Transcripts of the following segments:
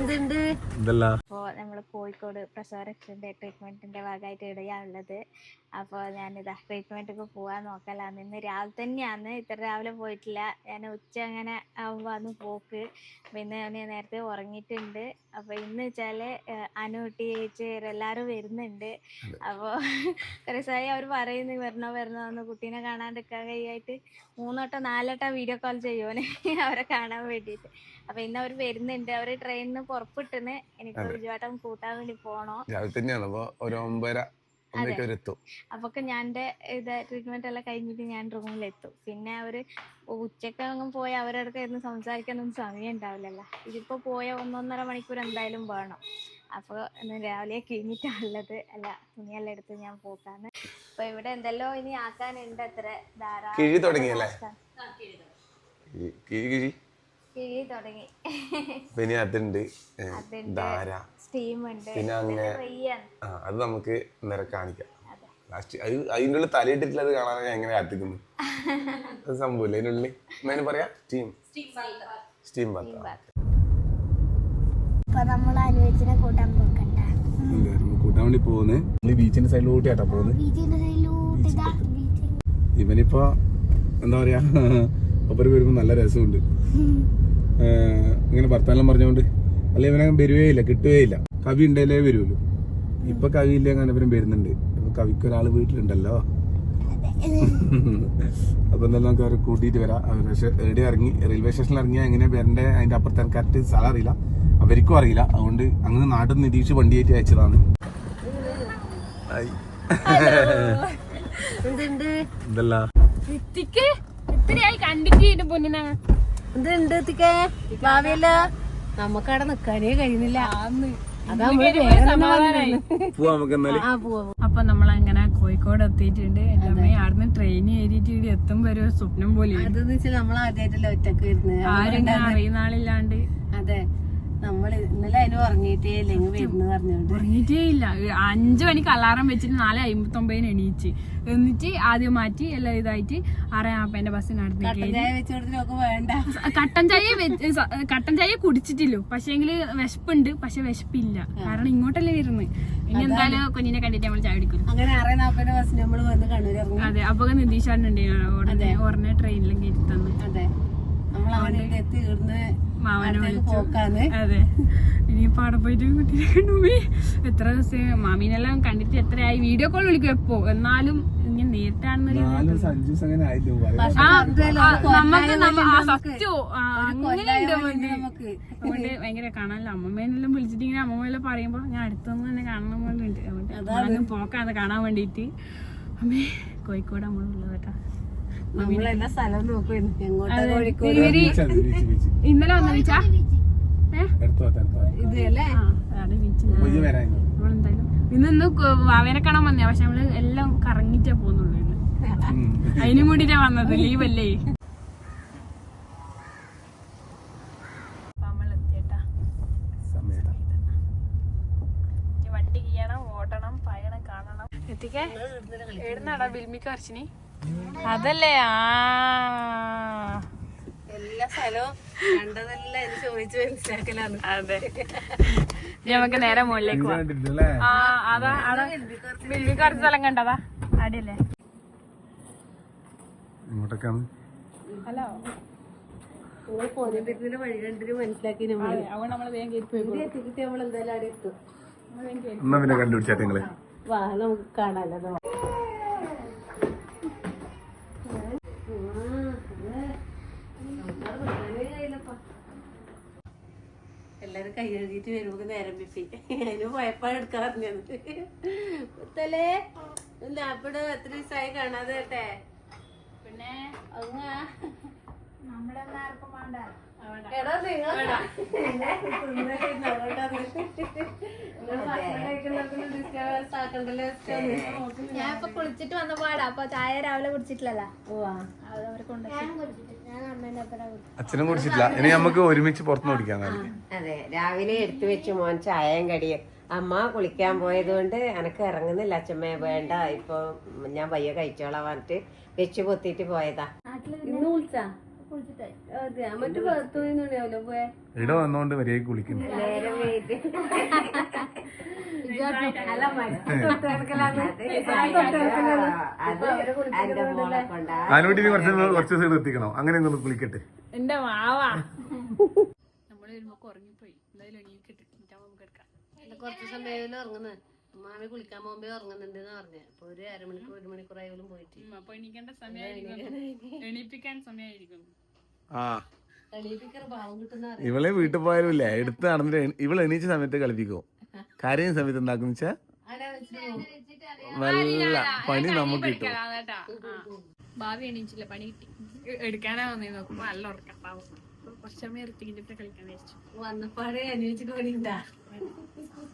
എന്തല്ല കോഴിക്കോട് പ്രസവരക്ഷന്റെ ട്രീറ്റ്മെന്റിന്റെ ഭാഗമായിട്ട് ഇടയാണുള്ളത് അപ്പോൾ ഞാനിതാ ട്രീറ്റ്മെന്റൊക്കെ പോകാൻ നോക്കലാന്ന് ഇന്ന് രാവിലെ തന്നെയാണ് ഇത്ര രാവിലെ പോയിട്ടില്ല. ഞാൻ ഉച്ച അങ്ങനെ ആകുമ്പോൾ അന്ന് പോക്ക്. പിന്നെ ഞാൻ നേരത്തെ ഉറങ്ങിയിട്ടുണ്ട്. അപ്പോൾ ഇന്ന് വെച്ചാൽ അനുകുട്ടി ചേച്ചി എല്ലാവരും വരുന്നുണ്ട്. അപ്പോൾ കുറേസായി അവർ പറയുന്നു വരണോ വരണോ എന്ന് കുട്ടീനെ കാണാണ്ടിരിക്കാൻ കഴിയായിട്ട് മൂന്നോട്ടോ നാലോട്ടോ വീഡിയോ കോൾ ചെയ്യുമോനെ അവരെ കാണാൻ വേണ്ടിയിട്ട്. അപ്പോൾ ഇന്ന് അവർ വരുന്നുണ്ട്. അവർ ട്രെയിനിൽ നിന്ന് പുറപ്പെട്ടിന്. എനിക്ക് വിജുവാട്ടം കൂട്ടാൻ വേണ്ടി പോണോ? രാവിലെ തന്നെയാണ്. അപ്പൊ ഒരു വരെ എത്തും അപ്പൊക്കെ ഞാൻ ഇത് ട്രീറ്റ്മെന്റ് എല്ലാം കഴിഞ്ഞിട്ട് ഞാൻ റൂമിലെത്തും പിന്നെ അവർ ഉച്ചയ്ക്ക് അങ്ങ് പോയി അവരുടെ അടുത്ത് ഇരുന്ന് സംസാരിക്കാനൊന്നും സമയം ഉണ്ടാവില്ലല്ലോ ഇതിപ്പോ പോയ ഒന്നൊന്നര മണിക്കൂർ എന്തായാലും വേണം. അപ്പൊ ഇന്ന് രാവിലെ കഴിഞ്ഞിട്ടുള്ളത് അല്ല തുണിയെല്ലാം എടുത്ത് ഞാൻ പോക്കാന്ന് അപ്പൊ ഇവിടെ എന്തെല്ലോ ഇനി ആക്കാനുണ്ട് അത്ര ധാരാളം കിഴി തുടങ്ങിയല്ലേ കിഴി കിഴി കിഴി. കിഴി തുടങ്ങി. പിന്നെ അതുണ്ട്. അതുണ്ട്. ധാര. സ്റ്റീം ഉണ്ട് പിന്നെ അങ്ങനെ ആ അത് നമുക്ക് നേരെ കാണിക്കാം. ലാസ്റ്റ് അത് അതിന്റെ ഉള്ളിൽ തലയിട്ടിട്ടില്ല അത് കാണാൻ ഞാൻ എങ്ങനെ കാത്തിക്കുന്നു. അത് സംഭവമില്ല അതിന്റെ ഉള്ളിൽ? എന്നാലും പറയാ? സ്റ്റീം സ്റ്റീം ബാത്ത് കൂട്ടാൻ വേണ്ടി പോകുന്നത്. നമ്മൾ ബീച്ചിന്റെ പോകുന്നത് സൈഡിലോട്ട് ഇതാ ബീച്ച് ഇവനിപ്പോ എന്താ പറയാ? ഒപ്പര് വരുമ്പോ നല്ല രസമുണ്ട്. ഇങ്ങനെ ഭർത്താനം പറഞ്ഞുകൊണ്ട് അല്ലെ ഇവനെ വരുവേ ഇല്ല കിട്ടുകയേ ഇല്ല കവി ഉണ്ടല്ലേ വരുമല്ലോ ഇപ്പൊ കവി ഇല്ല അങ്ങനെ ഇവരും വരുന്നുണ്ട്. ഇപ്പൊ കവിക്ക് ഒരാൾ വീട്ടിലുണ്ടല്ലോ. അപ്പൊ എന്തായാലും നമുക്ക് അവരെ കൂട്ടിയിട്ട് വരാം. അവർ എവിടെ ഇറങ്ങി റെയിൽവേ സ്റ്റേഷനിൽ ഇറങ്ങിയാൽ എങ്ങനെ വരണ്ടേ? അതിന്റെ അപ്പുറത്തെ കറക്റ്റ് സ്ഥലം അറിയില്ല. അവർക്കും അറിയില്ല. അതുകൊണ്ട് അങ്ങനെ നാട്ടിൽ നിരീക്ഷ വണ്ടിയായിട്ട് അയച്ചതാണ്. കണ്ടിട്ട് പൊന്നിനാ. എന്തുണ്ട് എത്തിക്കേ ഭാവിയല്ല നമുക്കവിടെ നിക്കാനേ കഴിയുന്നില്ല. നമുക്ക് അപ്പൊ നമ്മളങ്ങനെ കോഴിക്കോട് എത്തിയിട്ടുണ്ട്. എന്റെ അമ്മ അവിടുന്ന് ട്രെയിൻ കയറിയിട്ട് ഇവിടെ എത്തുമ്പോ ഒരു സ്വപ്നം പോലെ അതെന്ന് വെച്ചാൽ നമ്മൾ ആദ്യമായിട്ടല്ല ഒറ്റയ്ക്ക് വരുന്നത്. ആരും അറിയുന്ന ആളില്ലാണ്ട്. അതെ. നമ്മൾ ഇന്നലെ അതിന് ഉറങ്ങിയിട്ടേ ഇല്ലെങ്കിൽ വരുന്നു പറഞ്ഞോണ്ട്. ഉറങ്ങിയിട്ടേ ഇല്ല. അഞ്ചു മണിക്ക് അലാറം വെച്ചിട്ട് നാല് അമ്പത്തൊമ്പതിന് എണീച്ച്. എന്നിട്ട് ആദ്യം മാറ്റി എല്ലാം ഇതായിട്ട് ആറേ ബസ്സിന് അടുത്ത് വേണ്ട. കട്ടൻ ചായ കട്ടൻ ചായ കുടിച്ചിട്ടില്ലോ. പക്ഷേങ്കിൽ വിശപ്പുണ്ട് പക്ഷെ വിശപ്പില്ല. കാരണം ഇങ്ങോട്ടല്ലേ വരുന്നത് ഇനി എന്തായാലും കുഞ്ഞിനെ കണ്ടിട്ട് നമ്മൾ ചായ കുടിക്കും. അങ്ങനെ ആറേ നാപ്പതിന്റെ ബസ്സിന് നമ്മൾ വന്ന് കണ്ണൂർ അതെ അപ്പൊ ഉടനെ ഉടനെ ട്രെയിനിലും കയറ്റി തന്നു. അതെ. നമ്മൾ അവിടെ എത്തി ഇവിടുന്ന് മാവനെ അടുത്തേക്ക് പോക്കാന്ന്. അതെ. ഇനിയിപ്പോ അവിടെ പോയിട്ട് കുട്ടീനെ കണ്ടുപോയി എത്ര ദിവസം മാമീനെല്ലാം കണ്ടിട്ട് എത്രയായി? വീഡിയോ കോൾ വിളിക്കും എപ്പോ? എന്നാലും ഇനി നേരിട്ടാണ് ഭയങ്കര കാണാനല്ലോ. അമ്മമ്മേനെല്ലാം വിളിച്ചിട്ട് ഇങ്ങനെ അമ്മമ്മയെല്ലാം പറയുമ്പോ ഞാൻ അടുത്തൊന്നും തന്നെ കാണണം പോലെ ഉണ്ട് അതുകൊണ്ട് പോക്കാന്ന് കാണാൻ വേണ്ടിട്ട് അമ്മേ കോഴിക്കോട് നമ്മളുള്ളത് കേട്ടാ നമ്മളെല്ലാ സ്ഥലം എങ്ങോട്ടാ കോഴിക്കോട്? ഇന്നലെ വന്ന ബീച്ച് ഇന്ന് ഇന്ന് വാവേനെ കാണാൻ വന്നേ പക്ഷെ നമ്മൾ എല്ലാം കറങ്ങിട്ടാ പോകുന്നുള്ളൂ ഇന്ന്. അതിനും കൂടിട്ടാ വന്നത് ലീവല്ലേ വണ്ടി കീയണം ഓടണം കാണണം എത്തിക്കേ? ബിൽമിക്ക് അതല്ലേ ആ. എല്ലാ സ്ഥലവും കണ്ടതെല്ലാം ഇത് ചോദിച്ചു മനസ്സിലാക്കലാണ്. അതെ. നമുക്ക് നേരെ മുകളിലേക്ക് ആ അതാ അതാ. ബിൽമിക്ക് അർച്ച സ്ഥലം കണ്ടതാ. അടിയല്ലേ? ഇങ്ങോട്ടൊക്കെയാണ് ഹലോ. പോലെ വഴി കണ്ടിട്ട് മനസ്സിലാക്കി നമ്മൾ. അതുകൊണ്ട് നമ്മൾ വേഗം കയറി പോയി ഇവിടെ എത്തിക്കിട്ട് നമ്മൾ എന്തായാലും അവിടെ എത്തും. എന്നാ പിന്നെ കണ്ടുപിടിച്ചാട്ടെ നിങ്ങൾ? വാ നമുക്ക് കാണാലോ. എല്ലാരും കൈ കഴുകിട്ട് വരുമ്പോ നേരം പിപ്പി. അതിന് പോയപ്പാട് എടുക്കാൻ പറഞ്ഞത്. മുത്തലേ എത്ര ദിവസമായി കാണാതെ കേട്ടെ? പിന്നെ അങ്ങാ വേണ്ട. എടാ നിങ്ങൾ ഞാൻ ഇപ്പൊ കുളിച്ചിട്ട് വന്ന പാടാ അപ്പൊ ചായ രാവിലെ കുടിച്ചിട്ടില്ലല്ലോ. അച്ഛനും കുടിച്ചിട്ടില്ല. ഇനി നമുക്ക് ഒരുമിച്ച് പുറത്തുനിന്ന് കുടിക്കാൻ അതെ രാവിലെ എടുത്തു വെച്ച് മോൻ ചായയും കടിയും. അമ്മ കുളിക്കാൻ പോയത് കൊണ്ട് എനക്ക് ഇറങ്ങുന്നില്ല അച്ഛമ്മ വേണ്ട. ഇപ്പൊ ഞാൻ വയ്യ കഴിച്ചോളാം പറഞ്ഞിട്ട് വെച്ച് പൊത്തിട്ട് പോയതാ. ഇവിടെ വന്നോണ്ട് വരെയൊക്കെ കുളിക്കുന്നു. അതിനുവേണ്ടി കുറച്ച് കുറച്ച് ദിവസം നിർത്തിക്കണോ അങ്ങനെ ഒന്ന് കുളിക്കട്ടെ. എന്റെ മാവാ. നമ്മൾ വരുമ്പോ ഉറങ്ങിപ്പോയി. എന്തായാലും എണീക്കട്ടെ എന്നിട്ട് നമുക്ക് എടുക്കാം. കുറച്ച് സമയം ഉറങ്ങുന്നത് മാമി കുളിക്കാൻ പോകുമ്പോ ഉറങ്ങുന്നുണ്ട് പറഞ്ഞു. അപ്പൊ ഒരു അരമണിക്കൂർ ഒരു പോയിട്ട്. അപ്പൊ എണീക്കേണ്ട സമയമായിരിക്കും എണീപ്പിക്കാൻ സമയമായിരിക്കും ആ. ഇവളെ വീട്ടിൽ പോയാലും ഇല്ലേ? എടുത്ത് നടന്നിട്ട് ഇവൾ ഇവൾ എണീച്ച സമയത്ത് കളിപ്പിക്കും കരയുന്ന സമയത്ത് എന്താക്കും വെച്ചാ നല്ല പണി നമുക്ക് കിട്ടും. ഭാവി എണീച്ചില്ല പണി കിട്ടി. എടുക്കാനാ വന്നേ നോക്കുമ്പോ നല്ല ഉറക്കട്ടാവും കുറച്ച് സമയം എടുത്തിട്ട് കളിക്കാൻ വിചാരിച്ചു. വന്നപ്പാടെ അന്വേഷിച്ചിട്ട് പണിണ്ടാ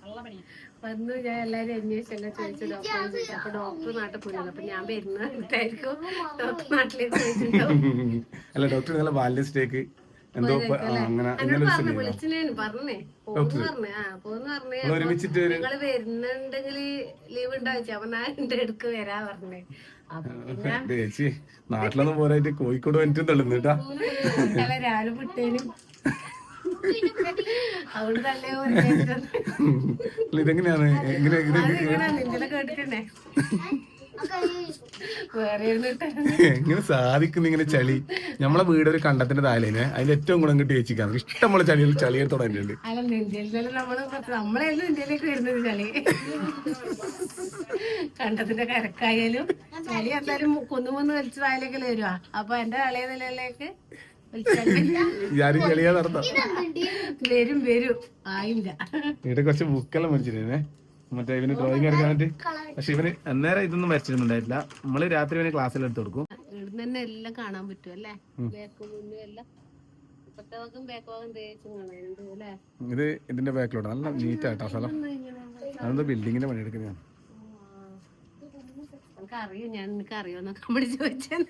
നല്ല പണിയാ. വന്നു ഞാൻ എല്ലാരും അന്വേഷിച്ചെല്ലാം ചോദിച്ചു ഡോക്ടറെ ചോദിച്ചു അപ്പൊ ഡോക്ടർ നാട്ടിൽ പോയില്ല അപ്പൊ ഞാൻ വരുന്നതായിരിക്കും ഡോക്ടർ നാട്ടിലേക്ക് ചോദിച്ചിട്ടുണ്ടാവും അല്ല ഡോക്ടർ നല്ല ബാല്യസ്റ്റേക്ക് എന്തോ അങ്ങനെ ഒരുമിച്ചിട്ട് നിങ്ങൾ വരുന്നുണ്ടെങ്കിൽ ലീവ് അപ്പൊ ഞാൻ എന്റെ അടുക്ക് വരാ പറഞ്ഞേ. അപ്പൊ പിന്നെ ചേച്ചി നാട്ടിലൊന്നും പോരായിട്ട് കോഴിക്കോട് വന്നിട്ടും രാവിലെ വിട്ടേനും അല്ല, ഇതെങ്ങനെയാണ്? എങ്ങനെ കേട്ടിട്ടുണ്ടേ. എങ്ങനെ സാധിക്കുന്നു ഇങ്ങനെ ചളി? നമ്മളെ വീട് ഒരു കണ്ടത്തിന്റെ താലേനെ അതിന്റെ ഏറ്റവും ഗുണം കിട്ടി ചേച്ചിക്കാണ്. ഇഷ്ടമുള്ള ചളിയിൽ ചളിയെ തുടങ്ങിയിട്ടുണ്ട് ഇന്ത്യയിലേക്ക് വരുന്നത് ചളി. കണ്ടത്തിന്റെ കരക്കായാലും ചളി എന്തായാലും കൊന്നുമൊന്ന് വലിച്ചു വരുവാ? അപ്പൊ എന്റെ കളിയ നിലയിലേക്ക് ഞാനും ചളിയാ നടത്താം. വരും വരും. ആയില്ല. ഇവിടെ കുറച്ച് ബുക്കെല്ലാം മേടിച്ചിരുന്നേ. മറ്റേ ഇവന് ഡ്രോയിങ് എടുക്കാനായിട്ട് പക്ഷെ ഇവന് അന്നേരം ഇതൊന്നും വരച്ചിരുന്നുണ്ടായിട്ടില്ല നമ്മൾ രാത്രി ഇവന് ക്ലാസ്സിൽ എടുത്തു കൊടുക്കും. ഇവിടുന്ന് തന്നെ എല്ലാം കാണാൻ പറ്റും അല്ലേ? ബാക്കും മുന്നും എല്ലാം. ഇത് ഇതിന്റെ ബാക്കിലോട്ട് നല്ല നീറ്റ് ആട്ടോ സ്ഥലം. അതെന്തോ ബിൽഡിങ്ങിന്റെ പണിയെടുക്കുന്നതാണ് എനിക്ക് ഞാൻ നിനക്ക് അറിയോന്നൊക്കെ നമ്മൾ ചോദിച്ചത്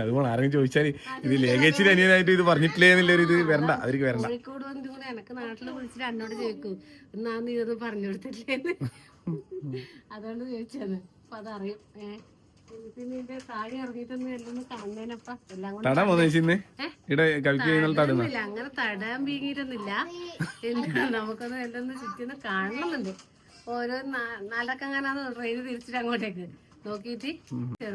അതുകൊണ്ട് ആരെങ്കിലും ചോദിച്ചാൽ ഇത് ലേഖേച്ചിന് അനിയനായിട്ട് ഇത് പറഞ്ഞിട്ടില്ലേ എന്നുള്ളൊരു ഇത് വരണ്ട. അവർക്ക് വരണ്ട. കോഴിക്കോട് വന്നിട്ട് കൂടെ എനക്ക് നാട്ടിൽ വിളിച്ചിട്ട് എന്നോട് ചോദിക്കും എന്നാ നീ ഇതൊന്നും പറഞ്ഞു കൊടുത്തില്ലേന്ന് അതുകൊണ്ട് ചോദിച്ചത്. അപ്പൊ അതറിയും. ഏഹ് ഒന്ന് ഇവിടെ കവിക്ക് ഒന്നുമില്ല. അങ്ങനെ തടാൻ വീങ്ങിയിട്ടൊന്നില്ല എന്താ നമുക്കൊന്ന് എല്ലാം ഒന്ന് ചുറ്റിന്ന് കാണണമെന്നുണ്ട്. ഓരോ നാലക്കങ്ങനാന്ന് ട്രെയിൻ തിരിച്ചിട്ട് അങ്ങോട്ടേക്ക് നോക്കിയിട്ട്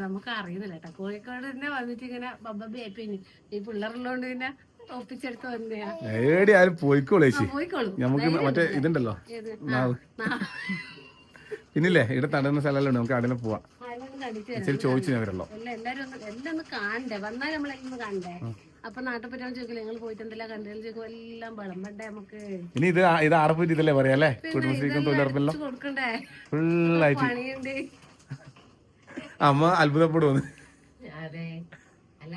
നമുക്ക് അറിയുന്നില്ല കേട്ടോ കോഴിക്കോട് തന്നെ വന്നിട്ട് ഇങ്ങനെ ബബ്ബി പിന്നെ ഈ പിള്ളേരുള്ളതുകൊണ്ട് പിന്നെ ഒപ്പിച്ചെടുത്ത് വന്നെയാ ആരും പോയിക്കോളൂ പോയിക്കോളൂ. നമുക്ക് മറ്റേ ഇതുണ്ടല്ലോ. പിന്നില്ലേ ഇവിടെ തടയുന്ന സ്ഥലമല്ലോ നമുക്ക് അവിടെ പോവാം. ചോദിച്ചു ഞാൻ വരല്ലോ എല്ലാരും എല്ലാം ഒന്ന് കാണണ്ടേ? വന്നാൽ നമ്മളെ കാണണ്ടേ? അപ്പൊ നാട്ടിൽ പറ്റാൻ ചോദിക്കില്ല നിങ്ങൾ പോയിട്ട് എന്തെല്ലാം കണ്ടെല്ലാം ചോദിക്കും എല്ലാം നമുക്ക്? ഇനി ഇത് ഇത് ആടെ പോയിട്ട് ഇതല്ലേ പറയാ അല്ലേ? കുടുംബശ്രീക്കും തൊഴിലുറപ്പല്ലോ കൊടുക്കണ്ടേ? ഫുള്ളായിട്ട്. പണിയുണ്ട്. അമ്മ അത്ഭുതപ്പെടുവന്ന് അതെ. അല്ല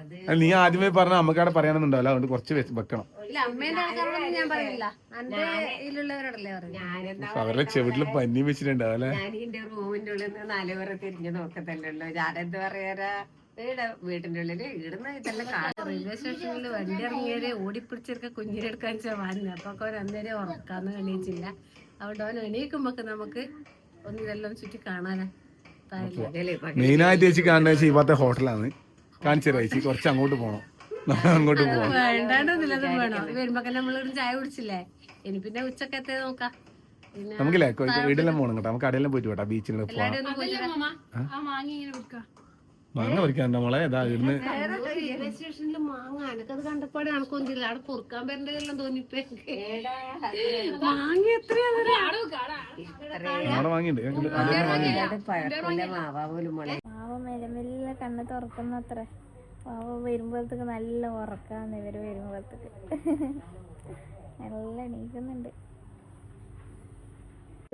അത് നീ ആദ്യമേ പറഞ്ഞ അമ്മക്കവിടെ പറയാനൊന്നുണ്ടാവില്ല അതുകൊണ്ട് കുറച്ച് വെക്കണം. ഇല്ല അമ്മേന്റെ ആൾക്കാരോടൊന്നും ഞാൻ പറയില്ല എന്റെ ഇതിലുള്ളവരോടല്ലേ പറഞ്ഞു ഞാനെന്താ അവരുടെ ചെവിട്ടിൽ പന്നി വെച്ചിട്ടുണ്ടാവും അല്ലെ? ഞാൻ എന്റെ റൂമിന്റെ ഉള്ളിൽ നിന്ന് നാല് പേരെ തിരിഞ്ഞു നോക്കത്തല്ലോ ഞാനെന്ത് പറയാരാ വീട് വീട്ടിന്റെ ഉള്ളിൽ ഇടുന്ന ഇതെല്ലാം കാണും റെയിൽവേ സ്റ്റേഷനിൽ വണ്ടി ഇറങ്ങിയാൽ ഓടിപ്പിടിച്ചെടുക്ക കുഞ്ഞിനെടുക്കാൻ വെച്ചാൽ വന്നു. അപ്പൊ ഒക്കെ അവൻ അന്നേരം ഉറക്കാന്ന് എണീച്ചില്ല. അതുകൊണ്ട് അവൻ എണീക്കുമ്പോ നമുക്ക് ഒന്നിതെല്ലാം ചുറ്റി കാണാനാ. മെയിനായിട്ട് ചേച്ചി കാണുന്ന ചേച്ചി ഇവിടുത്തെ ഹോട്ടലാണ്. കാണിച്ചു തരാം ചേച്ചി കുറച്ച് അങ്ങോട്ട് പോകണം അങ്ങോട്ട് പോകണം വേണ്ടാണ്ടൊന്നുമില്ലത് വേണോ. വരുമ്പോ ചായ കുടിച്ചില്ലേ? ഇനി പിന്നെ ഉച്ചക്കത്തെ നോക്കാം. നമുക്കില്ലേ വീടെല്ലാം പോകണം കേട്ടോ. നമുക്ക് കടയിലും പോയിട്ട് കേട്ടോ ബീച്ചിലൊക്കെ പോവാം. മാങ്ങ ഇങ്ങനെ മോളെ? ഇതാ ഇരുന്ന് മാങ്ങ. എനക്കത് കണ്ടപ്പാടെ എനക്കൊന്നില്ല അവിടെ പൊറുക്കാൻ വരണ്ടതെല്ലാം തോന്നിപ്പേ മാങ്ങ എത്രയാ അവിടെ വാങ്ങിയിട്ടുണ്ട്. അടയെല്ലാം വാങ്ങിയിട്ടുണ്ട് മാവാ പോലും മോളെ. പാവ മെല്ലെ മെല്ലെ കണ്ണ് തുറക്കുന്നത്ര പാവ വരുമ്പോഴത്തേക്ക് നല്ല ഉറക്കാന്ന് ഇവർ വരുമ്പോഴത്തേക്ക്. നല്ല എണീക്കുന്നുണ്ട്.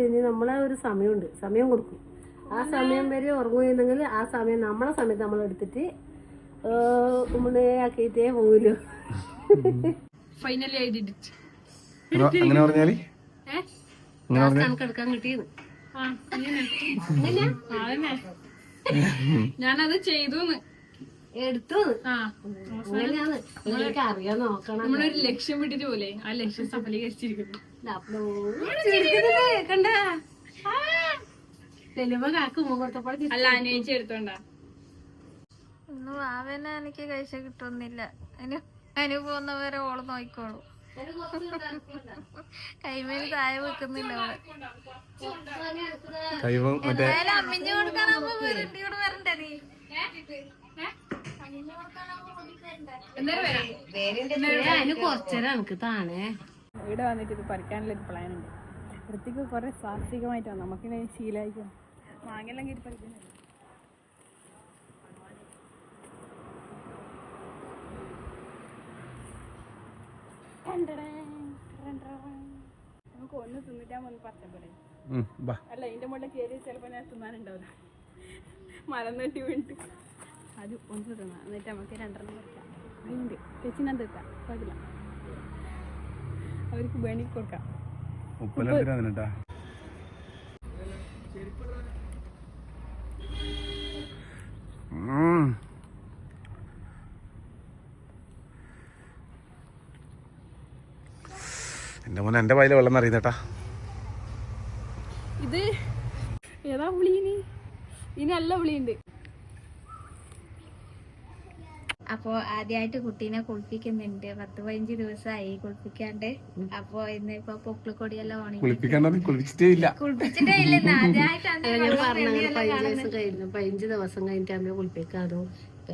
ഇനി നമ്മളെ ഒരു സമയമുണ്ട്. സമയം കൊടുക്കും. ആ സമയം വരെ ഉറങ്ങുകയെന്നെങ്കിൽ ആ സമയം നമ്മളെ സമയത്ത് നമ്മൾ എടുത്തിട്ട് ഉമ്മയാക്കിയിട്ടേ ആക്കിയിട്ടേ പോകലു ഫൈനലി ഐ ഡിഡ് ഇറ്റ് അങ്ങനെ- പറഞ്ഞാൽ? കണക്കെടുക്കാൻ കിട്ടിയത്. ഞാനത് ചെയ്തു എടുത്തു. ആ അങ്ങനെയാണ് എനിക്ക് അറിയാൻ നോക്കണം. നമ്മളൊരു ലക്ഷ്യം വിട്ടിട്ട് പോലെ. ആ ലക്ഷ്യം സഫലീകരിച്ചിരിക്കുന്നു. കണ്ട? അല്ല എടുത്തോണ്ടാ? എനിക്ക് കഴിച്ച കിട്ടുന്നില്ല. അനു അതിന് പോകുന്നവരെ ഓൾ നോക്കിക്കോളൂ. കൈമേൽ താഴെ വെക്കുന്നില്ല അവൾ കൈവം മറ്റേ എന്തായാലും അമ്മിഞ്ഞു കൊടുക്കാനാവുമ്പോ വരണ്ടി കൂടെ വരണ്ടേ നീ? ഇവിടെ വന്നിട്ട് ഇത് പറിക്കാനുള്ള ഒരു പ്ലാൻ ഉണ്ട്. വൃത്തിക്ക് കുറെ സാഹസികമായിട്ടാണ് നമുക്കിങ്ങനെ ശീലമായിരിക്കും മാങ്ങെല്ലാം കയറി പറിക്കുന്നില്ല നമുക്ക് ഒന്ന് തിന്നിട്ടാ ഉം, ബാ. അല്ല ഇതിന്റെ മുകളിൽ കയറി ചെലപ്പോ ഞാൻ തിന്നാനുണ്ടാവില്ല. മരം നട്ടി വീണിട്ട്. അത് ഒന്ന് തിന്നാം. എന്നിട്ട് നമുക്ക് രണ്ടെണ്ണം വെക്കാം അതിന്റെ ചേച്ചിനെ തീർക്കാം കുഴപ്പമില്ല. അവർക്ക് വേണി കൊടുക്കാം. ഉപ്പലെടുത്തിട്ടാ എന്റെ മോനെ എന്റെ വായിലെ വെള്ളം അറിയുന്നേട്ടാ ഇത് ഏതാ പുളി ഇനി? ഇനി നല്ല പുളിയുണ്ട് അപ്പോ ആദ്യമായിട്ട് കുട്ടീനെ കുളിപ്പിക്കുന്നുണ്ട്. പത്ത് പതിനഞ്ച് ദിവസമായി കുളിപ്പിക്കാണ്ട്. അപ്പൊ ഇന്ന് ഇപ്പൊ പൊക്കിളിക്കൊടിയെല്ലാം ഓണി കുളിപ്പിക്കാണ്ട് കുളിപ്പിച്ചിട്ടേ ഇല്ല. കുളിപ്പിച്ചിട്ടേ ഇല്ല. ആദ്യമായിട്ടാണ് പതിനഞ്ച് ദിവസം കഴിഞ്ഞിട്ട് കുളിപ്പിക്കാതോ.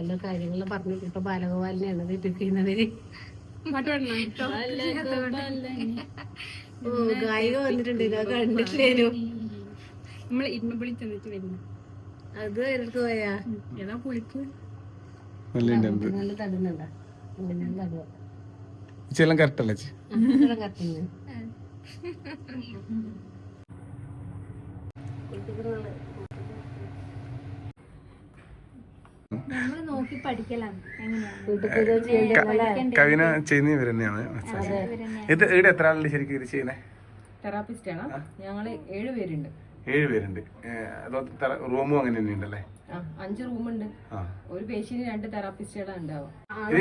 എല്ലാ കാര്യങ്ങളും പറഞ്ഞു. ഇപ്പൊ ബാലഗോപാലിനെയാണ് കുളിപ്പിക്കുന്നവര് ഓ ഗായിക വന്നിട്ടുണ്ട്. ഞാൻ കണ്ടിട്ടില്ലേനു നമ്മൾ ഇരുമ്പുളി ചെന്നിട്ട് വരുന്നു. അത് എനിക്ക് പോയാ? ഏതാ പുളിക്ക് നല്ല നല്ല തടുന്നുണ്ടാ. ചെല്ലാം കറക്റ്റ് അല്ലേ കവിന ചെയ്യുന്ന ഇവർ തന്നെയാണ് ഇത് ഇവിടെ എത്ര ആളുണ്ട് ശരിക്കും ഇത് ചെയ്യുന്നത് തെറാപ്പിസ്റ്റ് ആണ് ഞങ്ങൾ ഏഴ് പേരുണ്ട്. ഏഴ് പേരുണ്ട്. റൂമും അങ്ങനെ തന്നെ ഉണ്ടല്ലേ ആ അഞ്ച് റൂമുണ്ട്. ഉണ്ട് ഒരു പേഷ്യന്റ് രണ്ട് തെറാപ്പിസ്റ്റുകളാണ് ഉണ്ടാവും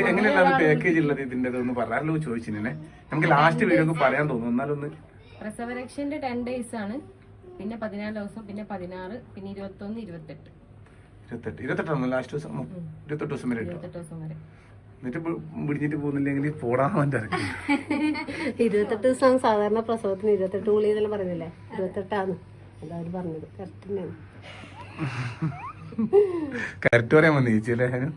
എങ്ങനെയാണ് പാക്കേജ് ഉള്ളത് ഇതിന്റെ ഒന്ന് ചോദിച്ചിനെ നമുക്ക് ലാസ്റ്റ് വീഡിയോ പറയാൻ തോന്നുന്നു എന്നാലൊന്ന്. പ്രസവരക്ഷന്റെ ടെൻ ഡേയ്സ് ആണ്. പിന്നെ പതിനാല് ദിവസം പിന്നെ പതിനാറ് പിന്നെ ഇരുപത്തൊന്ന് ഇരുപത്തെട്ട്. ഇരുപത്തെട്ട്. ഇരുപത്തെട്ടാണോ? ലാസ്റ്റ് ദിവസം. ഇരുപത്തെട്ട് ദിവസം വരെ ഇരുപത്തെട്ട് ദിവസം വരെ. എന്നിട്ട് പി- പോകുന്നില്ലെങ്കിൽ പോടാൻ വേണ്ടി ഇറക്കി ഇരുപത്തെട്ട് ദിവസം സാധാരണ പ്രസവത്തിന് ഇരുപത്തെട്ട് ഗുളി എന്നെല്ലാം പറഞ്ഞില്ലേ ഇരുപത്തെട്ടാണ് അതാ അവർ പറഞ്ഞത്. കറക്റ്റ് തന്നെയാണ്. കറക്റ്റ് പറയാൻ വന്നു ചേച്ചിയല്ലേ അല്ലേ?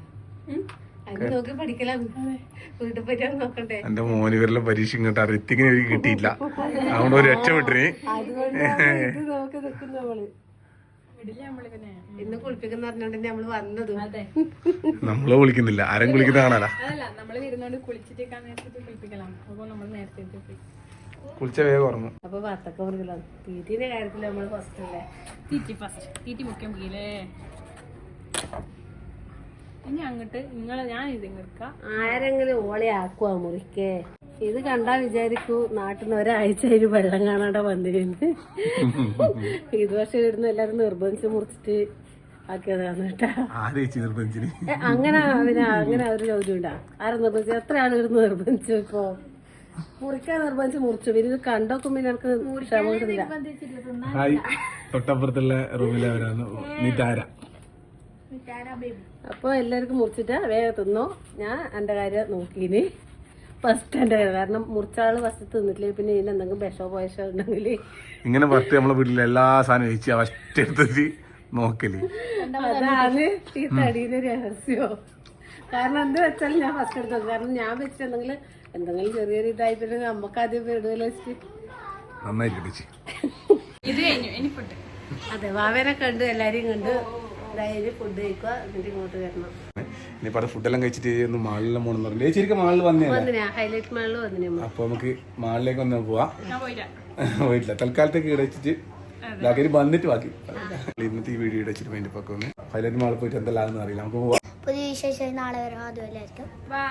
എന്റെ മോന് വരല പരീക്ഷ ഇങ്ങോട്ട് അറിയത്തിങ്ങനെ എനിക്ക് കിട്ടിയില്ല അതുകൊണ്ട് ഒരു രക്ഷപ്പെട്ടിന്. ഇന്ന് കുളിപ്പിക്കുന്ന പറഞ്ഞോണ്ട് നമ്മൾ വന്നത്. നമ്മളെ ആരും കുളിക്കുന്ന കാണാല കുളിച്ച വേഗം ഉറങ്ങും. അപ്പൊ വാർത്തക്ക തീറ്റിന്റെ കാര്യത്തിൽ നമ്മൾ ഫസ്റ്റ് അല്ലേ? തീറ്റി ഫസ്റ്റ് തീറ്റി മുഖ്യം പോയില്ലേ ഇനി അങ്ങോട്ട് നിങ്ങളെ ഞാൻ ഇത് എടുക്കാം. ആരെങ്കിലും ഓളെ ആക്കുക മുറിക്കേ? ഇത് കണ്ടാ വിചാരിക്കൂ നാട്ടിൽ നിന്ന് ഒരാഴ്ച ഒരു വെള്ളം കാണാണ്ട വന്നിരുന്നു ഇത് പക്ഷെ ഇവിടുന്ന് എല്ലാരും നിർബന്ധിച്ച് മുറിച്ചിട്ട് ആക്കിയതാണ് കേട്ടാ. അങ്ങനെ പിന്നെ അങ്ങനെ അവർ ചോദ്യമുണ്ടാ ആരും ആരെ നിർബന്ധിച്ചു? എത്ര ആളുകൾ നിർബന്ധിച്ചു ഇപ്പൊ? മുറിക്കാൻ നിർബന്ധിച്ച് മുറിച്ചു. പിന്നെ ഇത് കണ്ടോക്കും പിന്നെ എനിക്ക് ക്ഷമ തൊട്ടപ്പുറത്തുള്ള റൂമിലെ നീ താര അപ്പൊ എല്ലാവർക്കും മുറിച്ചിട്ട് വേഗം തിന്നോ. ഞാൻ എന്റെ കാര്യം നോക്കീനി ഫസ്റ്റ് എന്റെ കാര്യം. കാരണം മുറിച്ചാൾ ഫസ്റ്റ് തിന്നിട്ടില്ലേ പിന്നെ ഇതിന് എന്തെങ്കിലും വിഷമോ പോയശോ ഉണ്ടെങ്കിൽ ഇങ്ങനെ ഫസ്റ്റ് നമ്മളെ വീട്ടിൽ എല്ലാ സാധനവും കഴിച്ച് ഫസ്റ്റ് എടുത്തിട്ട് നോക്കൽ. അതാണ് ഈ തടിയുടെ രഹസ്യോ. കാരണം എന്ത് വെച്ചാലും ഞാൻ ഫസ്റ്റ് എടുത്തത്. കാരണം ഞാൻ വെച്ചിട്ടുണ്ടെങ്കിൽ എന്തെങ്കിലും ചെറിയൊരു ഇതായി പിന്നെ നമുക്ക് ആദ്യം വീടുകളിൽ വെച്ചിട്ട്. നന്നായിരിക്കും ഇത് കഴിഞ്ഞു. ഇനി ഫുഡ് അതെ വാവേനെ കണ്ടു എല്ലാരെയും കണ്ടു. ഡയറി ഫുഡ് കഴിക്കുക എന്നിട്ട് ഇങ്ങോട്ട് വരണം. ഇനിയിപ്പോ അവിടെ ഫുഡെല്ലാം കഴിച്ചിട്ട് ഒന്ന് മാളിലെല്ലാം പോകണമെന്ന് പറഞ്ഞു. ചേച്ചി ശരിക്കും മാളിൽ വന്നേ ഹൈലൈറ്റ് മാളിൽ നമുക്ക് മാളിലേക്ക് ഒന്ന് പോവാം. പോയിട്ടില്ല. തൽക്കാലത്തേക്ക് ഇടച്ചിട്ട് വന്നിട്ട് ബാക്കി. ഇന്നത്തെ ഈ വീഡിയോ ഇടച്ചിട്ട് വേണ്ടി പൊക്കെ ഒന്ന് ഹൈലൈറ്റ് മാളിൽ പോയിട്ട് എന്തെല്ലാം അറിയില്ല. നമുക്ക് പോവാം. പുതിയ വിശേഷം നാളെ വരാം. അതുപോലെ ആയിരിക്കും. ബൈ